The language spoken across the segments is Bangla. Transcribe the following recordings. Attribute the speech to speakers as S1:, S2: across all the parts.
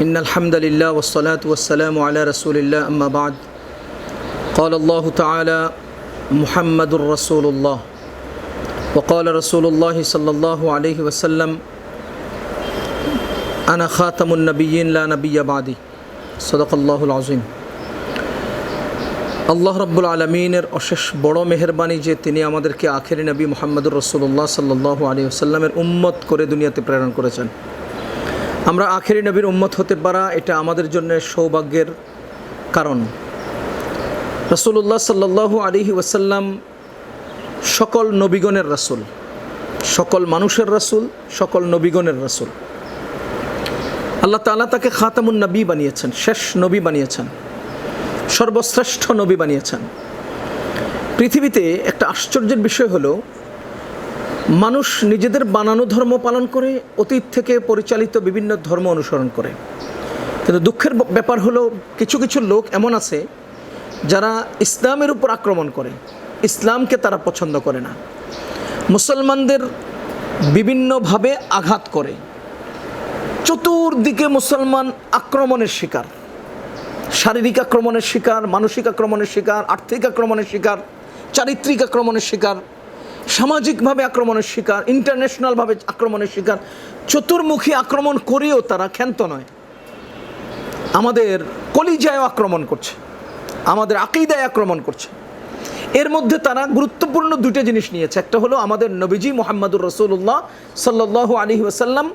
S1: إن الحمد لله والصلاة والسلام على رسول الله أما بعد قال الله تعالى محمد رسول الله وقال رسول الله صلى الله عليه وسلم أنا خاتم النبيين لا نبي بعدي صدق الله العظيم আল্লাহ রব্বুল আলমিনের অশেষ বড় মেহরবানি যে তিনি আমাদেরকে আখেরি নবী মোহাম্মদুর রসুল্লাহ সাল্লাহ আলী আসাল্লামের উম্মত করে দুনিয়াতে প্রেরণ করেছেন আমরা আখেরি নবীর উম্মত হতে পারা এটা আমাদের জন্য সৌভাগ্যের কারণ। রসুল্লাহ সাল্লাহু আলিহি ওয়াসাল্লাম সকল নবীগণের রাসুল, সকল মানুষের রাসুল, সকল নবীগণের রাসুল। আল্লাহ তালা তাকে খাতামুন নবী বানিয়েছেন, শেষ নবী বানিয়েছেন, সর্বশ্রেষ্ঠ নবী বানিয়েছেন। পৃথিবীতে একটা আশ্চর্যের বিষয় হলো মানুষ নিজেদের বানানো ধর্ম পালন করে, অতীত থেকে পরিচালিত বিভিন্ন ধর্ম অনুসরণ করে। কিন্তু দুঃখের ব্যাপার হলো, কিছু কিছু লোক এমন আছে, যারা ইসলামের উপর আক্রমণ করে, ইসলামকে তারা পছন্দ করে না। মুসলমানদের বিভিন্নভাবে আঘাত করে। চতুর্দিকে মুসলমান আক্রমণের শিকার। শারীরিক আক্রমণের শিকার, মানসিক আক্রমণের শিকার, আর্থিক আক্রমণের শিকার, চারিত্রিক আক্রমণের শিকার। সামাজিকভাবে আক্রমণের শিকার ইন্টারন্যাশনালভাবে আক্রমণের শিকার, চতুর্মুখী আক্রমণ করেও তারা ক্ষান্ত নয়। আমাদের কলিজায় আক্রমণ করছে, আমাদের আকিদায় আক্রমণ করছে। এর মধ্যে তারা গুরুত্বপূর্ণ দুটো জিনিস নিয়েছে, একটা হলো আমাদের নবীজি মোহাম্মদুর রসুল্লাহ সাল্লাহ আলী ওসাল্লাম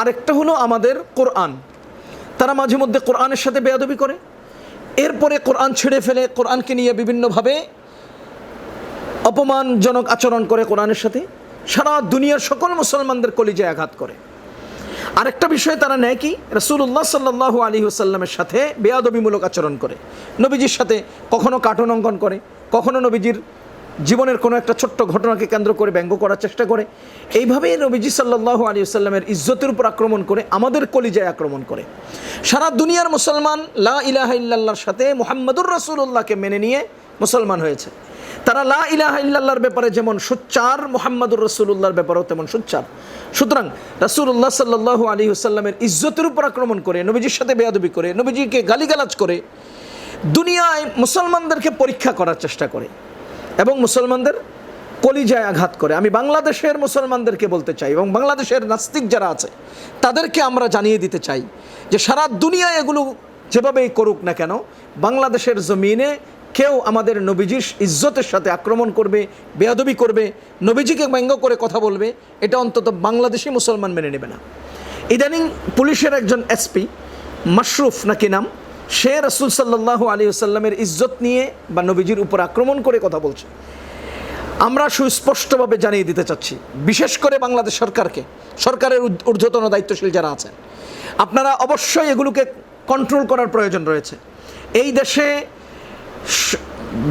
S1: আরেকটা হলো আমাদের কোরআন। তারা মাঝে মধ্যে কোরআনের সাথে বেয়াদবি করে, এরপরে কোরআন ছেড়ে ফেলে, কোরআনকে নিয়ে বিভিন্নভাবে অপমানজনক আচরণ করে কোরআনের সাথে, সারা দুনিয়ার সকল মুসলমানদের কলিজায় আঘাত করে। আরেকটা বিষয় তারা নেয় কি? রসুল্লাহ সাল্লাহ আলী হুসাল্লামের সাথে বেয়াদবিমূলক আচরণ করে। নবীজির সাথে কখনো কার্টুন অঙ্কন করে, কখনো নবীজির জীবনের কোনো একটা ছোট্ট ঘটনাকে কেন্দ্র করে ব্যঙ্গ করার চেষ্টা করে। এইভাবেই নবীজি সাল্লাহ আলী সাল্লামের ইজ্জতের উপর আক্রমণ করে, আমাদের কলিজায় আক্রমণ করে। সারা দুনিয়ার মুসলমান লা ইলাহা ইল্লাল্লাহর সাথে মোহাম্মদুর রসুল্লাহকে মেনে নিয়ে মুসলমান হয়েছে। তারা লা ইলাহা ইল্লাল্লাহর ব্যাপারে যেমন সুচ্চার, মোহাম্মদুর রসুল্লাহর ব্যাপারেও তেমন সুচ্চার। সুতরাং রাসূলুল্লাহ সাল্লাল্লাহু আলী সাল্লামের ইজ্জতের উপর আক্রমণ করে, নবীজির সাথে বেয়াদবি করে, নবীজিকে গালিগালাজ করে, দুনিয়ায় মুসলমানদেরকে পরীক্ষা করার চেষ্টা করে এবং মুসলমানদের কলিজায় আঘাত করে। আমি বাংলাদেশের মুসলমানদেরকে বলতে চাই এবং বাংলাদেশের নাস্তিক যারা আছে, তাদেরকে আমরা জানিয়ে দিতে চাই যে সারা দুনিয়ায় এগুলো যেভাবেই করুক না কেন, বাংলাদেশের জমিনে কেউ আমাদের নবীজির ইজ্জতের সাথে আক্রমণ করবে, বেয়াদবি করবে, নবীজিকে ব্যঙ্গ করে কথা বলবে, এটা অন্তত বাংলাদেশি মুসলমান মেনে নেবে না। ইদানিং পুলিশের একজন এসপি, মাশরুফ নাকি নাম, সে রসুল সাল্লাহ আলী আসাল্লামের ইজ্জত নিয়ে বা নবীজির উপর আক্রমণ করে কথা বলছে। আমরা সুস্পষ্টভাবে জানিয়ে দিতে চাচ্ছি, বিশেষ করে বাংলাদেশ সরকারকে, সরকারের ঊর্ধ্বতন দায়িত্বশীল যারা আছেন। আপনারা অবশ্যই এগুলোকে কন্ট্রোল করার প্রয়োজন রয়েছে। এই দেশে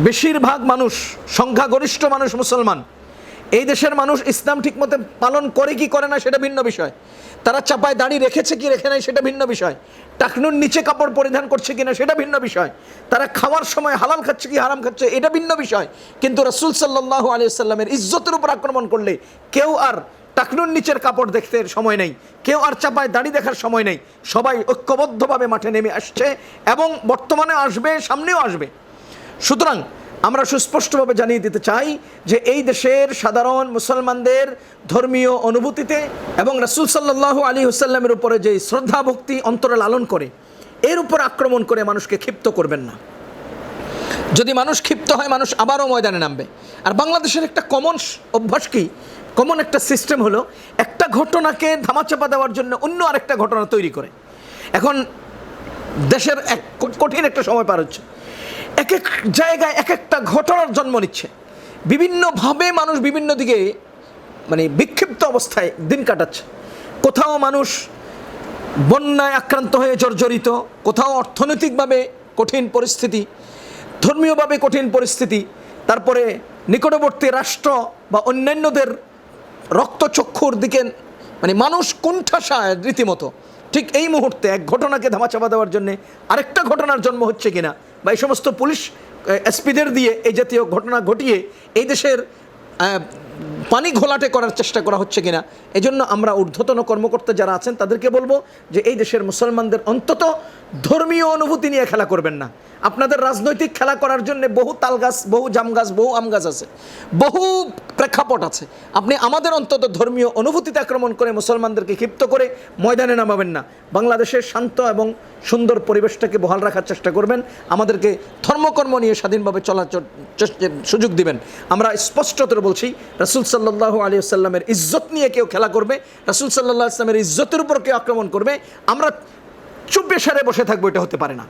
S1: বেশিরভাগ মানুষ, সংখ্যাগরিষ্ঠ মানুষ মুসলমান। এই দেশের মানুষ ইসলাম ঠিকমতো পালন করে কি করে না সেটা ভিন্ন বিষয়। তারা চাপায় দাড়ি রেখেছে কি রেখে নাই সেটা ভিন্ন বিষয়। টাকনুর নিচে কাপড় পরিধান করছে কিনা সেটা ভিন্ন বিষয়। তারা খাওয়ার সময় হালাল খাচ্ছে কি হারাম খাচ্ছে এটা ভিন্ন বিষয়। কিন্তু রসুল সাল্লাহ আলী সাল্লামের ইজ্জতের উপর আক্রমণ করলে কেউ আর টাকনুর নিচের কাপড় দেখতে সময় নেই, কেউ আর চাপায় দাড়ি দেখার সময় নেই। সবাই ঐক্যবদ্ধভাবে মাঠে নেমে আসছে এবং বর্তমানে আসবে, সামনেও আসবে। সুতরাং আমরা সুস্পষ্টভাবে জানিয়ে দিতে চাই যে এই দেশের সাধারণ মুসলমানদের ধর্মীয় অনুভূতিতে এবং রাসূল সাল্লাল্লাহু আলী হুসাল্লামের উপরে যে শ্রদ্ধা ভক্তি অন্তরে লালন করে, এর উপর আক্রমণ করে মানুষকে ক্ষিপ্ত করবেন না। যদি মানুষ ক্ষিপ্ত হয়, মানুষ আবারও ময়দানে নামবে। আর বাংলাদেশের একটা কমন অভ্যাস কি? কমন একটা সিস্টেম হলো, একটা ঘটনাকে ধামাচাপা দেওয়ার জন্য অন্য আরেকটা ঘটনা তৈরি করে। এখন দেশের এক কঠিন একটা সময় পার হচ্ছে। এক এক জায়গায় এক একটা ঘটনার জন্ম নিচ্ছে। বিভিন্নভাবে মানুষ বিভিন্ন দিকে মানে বিক্ষিপ্ত অবস্থায় দিন কাটাচ্ছে। কোথাও মানুষ বন্যায় আক্রান্ত হয়ে জর্জরিত, কোথাও অর্থনৈতিকভাবে কঠিন পরিস্থিতি, ধর্মীয়ভাবে কঠিন পরিস্থিতি, তারপরে নিকটবর্তী রাষ্ট্র বা অন্যান্যদের রক্তচক্ষুর দিকে মানে মানুষ কুণ্ঠাসায় রীতিমতো। ঠিক এই মুহূর্তে এক ঘটনাকে ধামাচাপা দেওয়ার জন্যে আরেকটা ঘটনার জন্ম হচ্ছে কিনা বা এই সমস্ত পুলিশ এসপিদের দিয়ে এই জাতীয় ঘটনা ঘটিয়ে এই দেশের পানি ঘোলাটে করার চেষ্টা করা হচ্ছে কিনা, এজন্য আমরা ঊর্ধ্বতন কর্মকর্তা যারা আছেন তাদেরকে বলব যে এই দেশের মুসলমানদের অন্তত ধর্মীয় অনুভূতি নিয়ে খেলা করবেন না। আপনাদের রাজনৈতিক খেলা করার জন্য বহু তাল গাছ বহু জাম গাছ বহু আম গাছ আছে, বহু প্রেক্ষাপট আছে। আপনি আমাদের অন্তত ধর্মীয় অনুভূতিতে আক্রমণ করে মুসলমানদেরকে ক্ষিপ্ত করে ময়দানে নামাবেন না। বাংলাদেশের শান্ত এবং সুন্দর পরিবেশটাকে বহাল রাখার চেষ্টা করবেন। আমাদেরকে ধর্মকর্ম নিয়ে স্বাধীনভাবে চলার সুযোগ দিবেন। আমরা স্পষ্টতর বলছি, রাসুল সাল্লাহ আলী সাল্লামের ইজ্জত নিয়ে কেউ খেলা করবে, রাসুল সাল্লাহ ইসলামের ইজ্জতের উপর কেউ আক্রমণ করবে। আমরা চুপে সারে বসে থাকব, এটা হতে পারে না।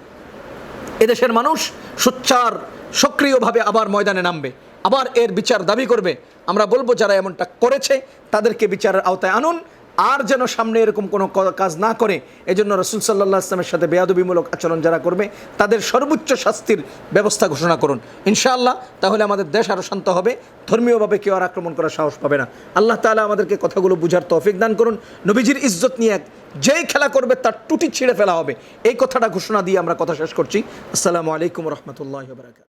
S1: এদেশের মানুষ সোচ্চার, সক্রিয়ভাবে আবার ময়দানে নামবে, আবার এর বিচার দাবি করবে। আমরা বলব, যারা এমনটা করেছে, তাদেরকে বিচারের আওতায় আনুন। আর যেন সামনে এরকম কোনো কাজ না করে, এজন্য রসুল সাল্লাহ ইসলামের সাথে বেয়াদবিমূলক আচরণ যারা করবে, তাদের সর্বোচ্চ শাস্তির ব্যবস্থা ঘোষণা করুন। ইনশাআল্লাহ, তাহলে আমাদের দেশ আরও শান্ত হবে, ধর্মীয়ভাবে কেউ আর আক্রমণ করার সাহস পাবে না। আল্লাহ তাআলা আমাদেরকে কথাগুলো বুঝার তৌফিক দান করুন। নবীজির ইজ্জত নিয়ে এক যেই খেলা করবে তার টুটি ছিঁড়ে ফেলা হবে। এই কথাটা ঘোষণা দিয়ে আমরা কথা শেষ করছি। আসসালামু আলাইকুম রহমতুল্লাহ বারাকাত